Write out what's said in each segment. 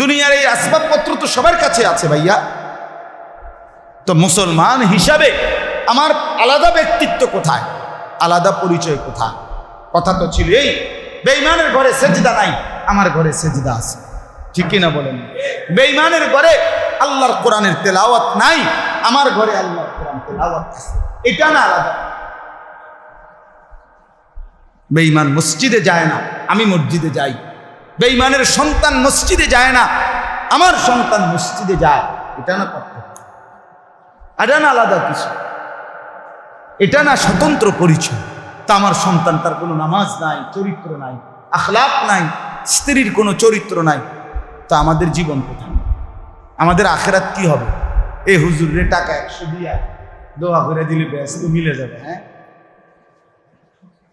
দুনিয়ার এই আসবাবপত্র তো সবার কাছে আছে ভাইয়া। তো মুসলমান হিসাবে আমার আলাদা ব্যক্তিত্ব কোথায়? আলাদা পরিচয় কোথায়? কথা তো ছিল এই বেইমানের ঘরে সেজদা নাই, আমার ঘরে সেজদা আছে। ঠিক কিনা বলেন? বেইমানের ঘরে আল্লাহর কোরআনের তেলাওয়াত নাই, আমার ঘরে আল্লাহর কোরআন তেলাওয়াত আছে। এটা না আলাদা। বেঈমান মসজিদে যায় না, আমি মসজিদে যাই। বেঈমানের সন্তান মসজিদে যায় না। আমার সন্তান মসজিদে যায়, এটা না পার্থক্য এটা না আলাদা কিছু। এটা না স্বতন্ত্র পরিচয়। তা আমার সন্তান, তার কোনো নামাজ নাই, চরিত্র নাই আখলাপ নাই, স্ত্রীর কোনো চরিত্র নাই। তা আমাদের জীবন কোথায়? আমাদের আখেরাত কি হবে? এ হুজুর টাকা একশো দিয়া দোয়া করে দিলে ব্যস্ত মিলে যাবে হ্যাঁ?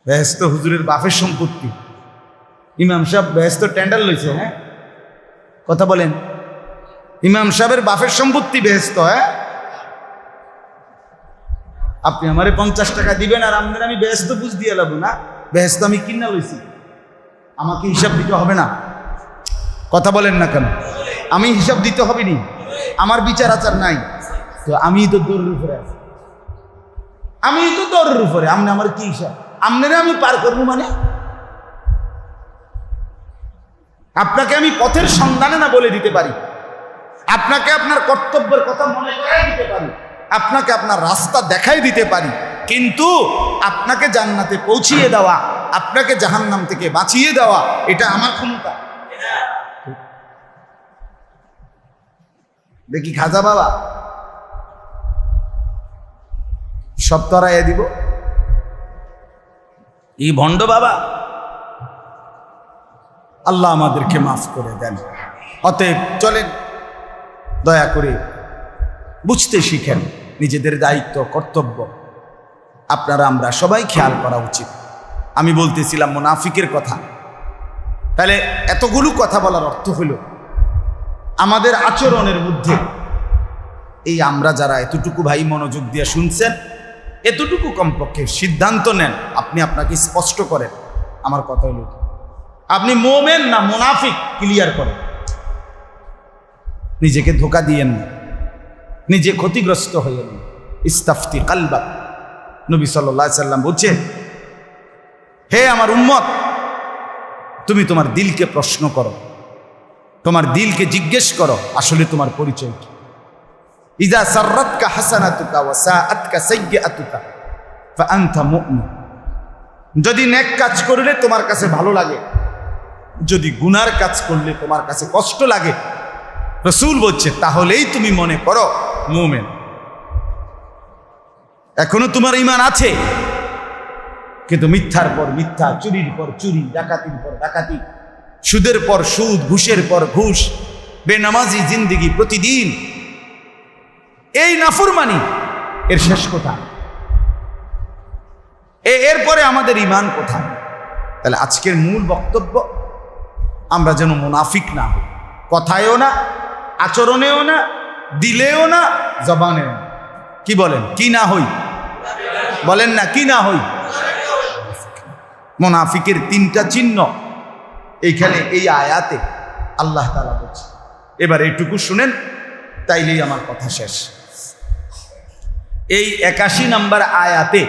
ব্যস্ত হুজুরের বাপের সম্পত্তি। ইমাম সাহেব ব্যস্ত টেন্ডার লইছে হ্যাঁ? কথা বলেন। ইমাম সাহেবের বাপের সম্পত্তি ব্যস্ত হ্যাঁ? আপনি আমারে পঞ্চাশ টাকা দিবেন আর আপনার আমি ব্যস্ত বুঝ দিয়ে লাবো না। ব্যস্ত আমি কিনা লইছি। আমাকে হিসাব দিতে হবে না। কথা বলেন না কেন? আমি হিসাব দিতে হবে নি আমার বিচার আচার নাই। তো আমি তো দৌড়ের উপরে আছি। আমি তো দৌড়ের উপরে। আপনি আমার কি হিসাব? আপনারা আমি পার করব মানে? আপনাকে আমি পথের সন্ধানে না বলে দিতে পারি। আপনাকে আপনার কর্তব্যের কথা মনে করাই দিতে পারি। আপনাকে আপনার রাস্তা দেখাই দিতে পারি। কিন্তু আপনাকে জান্নাতে পৌঁছিয়ে দেওয়া, আপনাকে জাহান্নাম থেকে বাঁচিয়ে দেওয়া, এটা আমার ক্ষমতা। দেখি খাজা বাবা। সব তরাইয়া দিব। এই ভণ্ড বাবা আল্লাহ আমাদেরকে মাফ করে দেন। অতএব চলেন, দয়া করে বুঝতে শিখেন নিজেদের দায়িত্ব, কর্তব্য। আপনারা, আমরা সবাই খেয়াল করা উচিত। আমি বলতেছিলাম, মুনাফিকের কথা। তাহলে এতগুলো কথা বলার অর্থ হলো, আমাদের আচরণের মধ্যে এই আমরা যারা এতটুকু ভাই মনোযোগ দিয়ে শুনছেন, এতটুকু কমপক্ষে সিদ্ধান্ত নেন, আপনি আপনাকে স্পষ্ট করেন। আমার কথা হলো। আপনি মোমেন না মোনাফিক, ক্লিয়ার করেন। নিজেকে ধোকা দিয়েন না। নিজে ক্ষতিগ্রস্ত হয়ে না। ইস্তাফতি কালবা নবী সাল্লাহ সাল্লাম বলছেন, হে আমার উম্মত, তুমি তোমার দিলকে প্রশ্ন করো। তোমার দিলকে জিজ্ঞেস করো, আসলে তোমার পরিচয় কি? ইজা সাররাতকা হাসানাতুকা ওয়া সাআতকা সাইয়্যাতুকা ফাআনতা মুমিন। যদি নেক কাজ করলে তোমার কাছে ভালো লাগে যদি গুনার কাজ করলে তোমার কাছে কষ্ট লাগে, রসুল বলছে, তাহলেই তুমি মনে করো মোমেন। এখনও তোমার ইমান আছে, কিন্তু মিথ্যার পর মিথ্যা, চুরির পর চুরি, ডাকাতির পর ডাকাতি, সুদের পর সুদ, ঘুষের পর ঘুষ, বেনামাজি জিন্দিগি প্রতিদিন। এই নাফরমানি, এর শেষ কোথায়? এ, এরপরে আমাদের ইমান কোথায়? তাহলে আজকের মূল বক্তব্য আমরা যেন মুনাফিক না হই। কথায়ও না, আচরণেও না, দিলেও না, জবানেও না। কি বলেন? কি না হই? বলেন না, কি না হই? মোনাফিকের তিনটা চিহ্ন এইখানে, এই আয়াতে আল্লাহ তালা বলছে। এবার এইটুকু শুনেন, তাইলেই আমার কথা শেষ। এই একাশি নাম্বার আয়াতে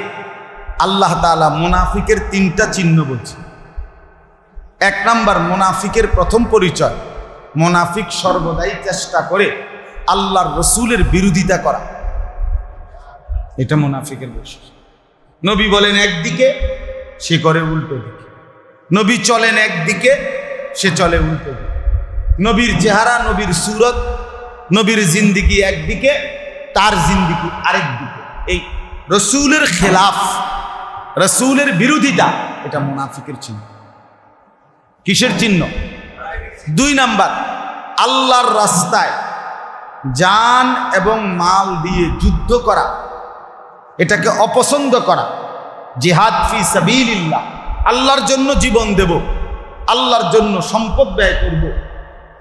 আল্লাহ তালা মুনাফিকের তিনটা চিহ্ন বলছে। এক নাম্বার মোনাফিকের প্রথম পরিচয়, মোনাফিক সর্বদাই চেষ্টা করে আল্লাহর রসুলের বিরোধিতা করা। এটা মোনাফিকের বৈশিষ্ট্য। নবী বলেন একদিকে, সে করে উল্টো দিকে। নবী চলেন একদিকে, সে চলে উল্টো দিকে। নবীর চেহারা, নবীর সুরত, নবীর জিন্দিগি একদিকে, তার জিন্দিগি আরেক দিকে। এই রসুলের খেলাফ, রসুলের বিরোধিতা, এটা মুনাফিকের চিহ্ন। কিসের চিহ্ন? দুই নাম্বার, আল্লাহর রাস্তায় জান এবং মাল দিয়ে যুদ্ধ করা, এটাকে অপছন্দ করা, জিহাদ ফি সাবিলিল্লাহ, আল্লাহর জন্য জীবন দেব, আল্লাহর জন্য সম্পদ ব্যয় করব,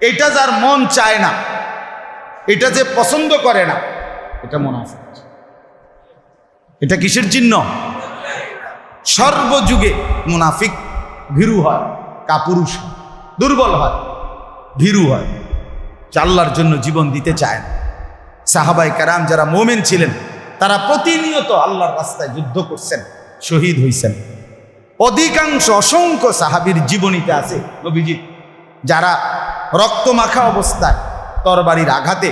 এটা যার মন চায় না, এটা যে পছন্দ করে না, এটা মুনাফিক। এটা কিসের চিহ্ন? সর্বযুগে মুনাফিক ভীরু হয়। কাপুরুষ দুর্বল হয়, ভীরু হয় আল্লাহর জন্য জীবন দিতে চায় না। সাহাবাই কারাম যারা মোমেন ছিলেন, তারা প্রতিনিয়ত আল্লাহর রাস্তায় যুদ্ধ করছেন, শহীদ হইছেন। অধিকাংশ অসংখ্য সাহাবীর জীবনীতে আছে নবীজি যারা রক্তমাখা অবস্থায় তরবারির আঘাতে,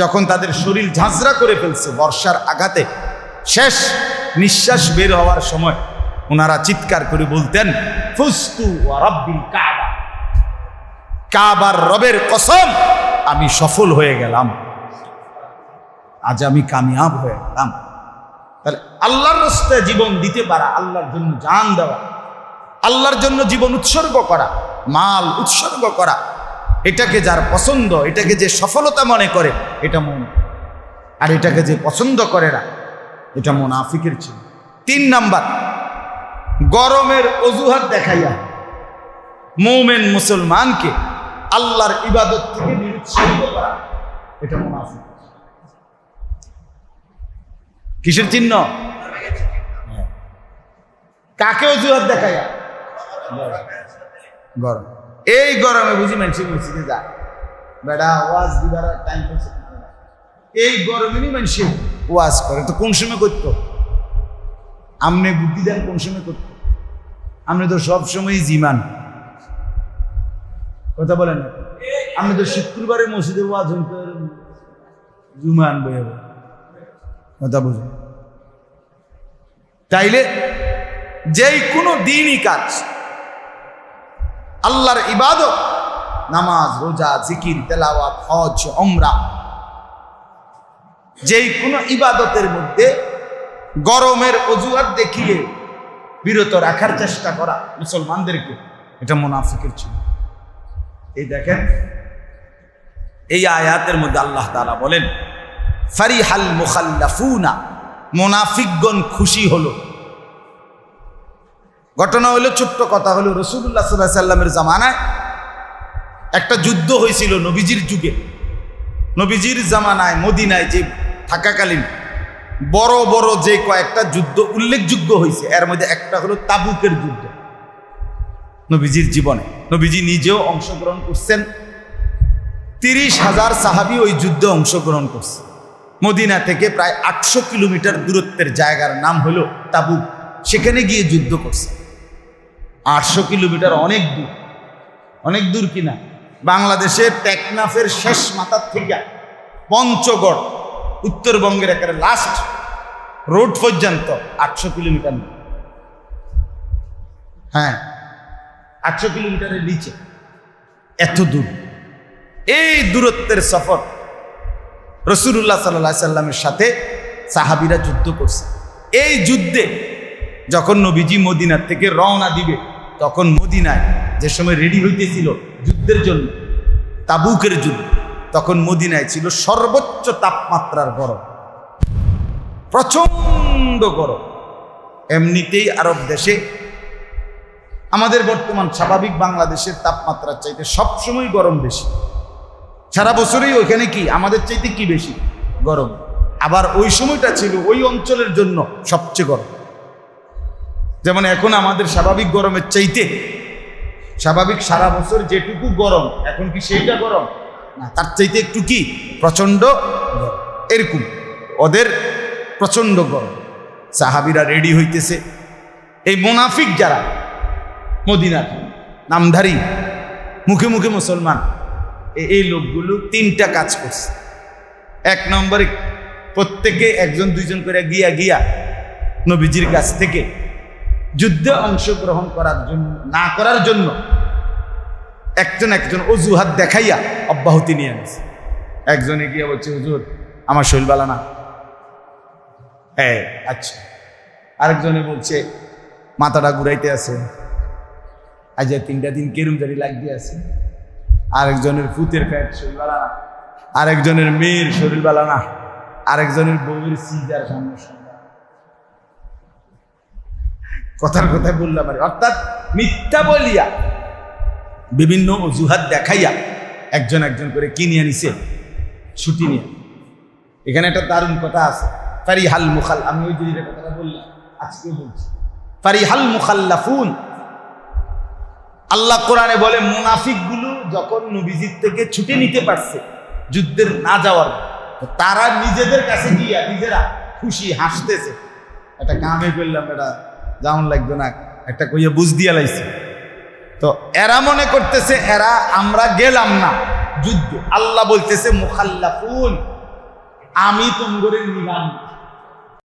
যখন তাদের শরীর ঝাঁঝরা করে ফেলছে, বর্ষার আঘাতে, শেষ নিঃশ্বাস বের হওয়ার সময় ওনারা চিৎকার করে বলতেন, ফুস্তু কাবার রবের কসম, আমি সফল হয়ে গেলাম। আজ আমি কামিয়াব হয়ে গেলাম। তাহলে আল্লাহর রাস্তায় জীবন দিতে পারা, আল্লাহর জন্য জান দেওয়া, আল্লাহর জন্য জীবন উৎসর্গ করা, মাল উৎসর্গ করা, এটাকে যার পছন্দ, এটাকে যে সফলতা মনে করে, এটা মন। আর এটাকে যে পছন্দ করে না, এটা মোনাফিকের ছিল। তিন নাম্বার গরমের অজুহাত দেখাইয়া মৌমেন মুসলমানকে আল্লাহর ইবাদত থেকে নিরুৎসাহিত করা। এটা কিসের চিহ্ন? কাকে অজুহাত দেখাইয়া? গরম। এই গরমে বুঝি মানুষের মসজিদে যায় বেড়া, ওয়াজ দিবার টাইম পাচ্ছে না। এই গরমেরই মানুষের ওয়াজ করে। তো কোন সময় করতো? আমনে বুদ্ধি দেন কোন সময় করতো? আপনি তো সব সময় জিমান কথা বলেন আপনি তো শুক্রবারে মসজিদে ওয়াজ জুমান বইয়া কথা বুঝুন? তাইলে যেই কোনো দিনই কাজ, আল্লাহর ইবাদত, নামাজ, রোজা, জিকির, তেলাওয়াত, হজ ওমরা যেই কোনো ইবাদতের মধ্যে গরমের অজুহাত দেখিয়ে বিরত রাখার চেষ্টা করা মুসলমানদেরকে। এটা মুনাফিকের ছিল এই দেখেন, এই আয়াতের মধ্যে আল্লাহ তাআলা বলেন, ফারিহাল মুখাল্লাফুনা মোনাফিকগণ খুশি হলো। ঘটনা হলো, ছোট্ট কথা হলো রসুল্লাহ সাল্লাহ সাল্লামের জামানায় একটা যুদ্ধ হয়েছিল নবীজির যুগে। নবীজির জামানায়, মদিনায় যে থাকাকালীন বড় বড় যে কয়েকটা যুদ্ধ উল্লেখযোগ্য হয়েছে এর মধ্যে একটা হলো তাবুকের যুদ্ধ। নবীজির জীবনে। নবীজি নিজেও অংশগ্রহণ করছেন। তিরিশ হাজার সাহাবি ওই যুদ্ধে অংশগ্রহণ করছে। মদিনা থেকে প্রায় আটশো কিলোমিটার দূরত্বের জায়গার নাম হলো তাবুক। সেখানে গিয়ে যুদ্ধ করছে। আটশো কিলোমিটার অনেক দূর। অনেক দূর কিনা? বাংলাদেশের টেকনাফের শেষ মাথার থেকে পঞ্চগড়। উত্তরবঙ্গের একেবারে লাস্ট রোড পর্যন্ত আটশো কিলোমিটার হ্যাঁ। আটশো কিলোমিটারের নিচে। এত দূর। এই দূরত্বের সফর রসুল্লাহ সাল্লাহ সাল্লামের সাথে সাহাবিরা যুদ্ধ করছে। এই যুদ্ধে যখন নবীজি মদিনার থেকে রওনা দিবে তখন মদিনায় যে সময় রেডি হইতেছিল যুদ্ধের জন্য তাবুকের যুদ্ধ তখন মদিনায় ছিল সর্বোচ্চ তাপমাত্রার গরম। প্রচণ্ড গরম। এমনিতেই আরব দেশে আমাদের বর্তমান স্বাভাবিক বাংলাদেশের তাপমাত্রার চাইতে সবসময় গরম বেশি। সারা বছরই ওইখানে কি? আমাদের চাইতে কি বেশি? গরম। আবার ওই সময়টা ছিল ওই অঞ্চলের জন্য সবচেয়ে গরম। যেমন এখন আমাদের স্বাভাবিক গরমের চাইতে, স্বাভাবিক সারা বছর যেটুকু গরম, এখন কি সেইটা গরম? তার চাইতে একটু কি? প্রচণ্ড। এরকম। ওদের প্রচণ্ড গরম। সাহাবিরা রেডি হইতেছে। এই মোনাফিক যারা, মদিনার নামধারী, মুখে মুখে মুসলমান এই লোকগুলো তিনটা কাজ করছে। এক নম্বরে প্রত্যেকে একজন, দুইজন করে গিয়া গিয়া নবীজির কাছ থেকে যুদ্ধে অংশগ্রহণ করার জন্য, না করার জন্য একজন একজন অজুহাত দেখাইয়া অব্যাহতি নিয়ে আনছে। একজনে গিয়া বলছে, হুজুর, আমার শরীর বালা না। হ্যাঁ আচ্ছা। আরেকজনে বলছে, মাথাটা ঘুরাইতে আছে। আজ তিনটা দিন কেরুম জারি লাগতে আছে। আরেকজনের ফুতের ফ্যাট শরীর বালা না। আরেকজনের মেয়ের শরীর বালা না। আরেকজনের বউয়ের সিজার সমস্যা কথার কথা বললাম অর্থাৎ মিথ্যা বলিয়া বিভিন্ন অজুহাত দেখাইয়া একজন একজন করে কি নিয়ে নিছে? ছুটি নিয়ে। এখানে একটা দারুণ কথা আছে। ফারি হাল মুখাল আমি ওই দিনের কথাটা বললাম আজকে বলছি। ফারি হাল মুখাল্লাফুন। আল্লাহ কোরআনে বলে, মুনাফিকগুলো যখন নবীজির থেকে ছুটি নিতে পারছে, যুদ্ধের না যাওয়ার তারা নিজেদের কাছে গিয়া নিজেরা খুশি, হাসতেছে। একটা কামে করলাম এটা যেমন লাগবে না। একটা কইয়া বুঝ দিয়া লাইছে। তো এরা মনে করতেছে, এরা আমরা গেলাম না যুদ্ধ আল্লাহ বলতেছে, মুখাল্লাফুন, আমি তোমগরের নিলাম না।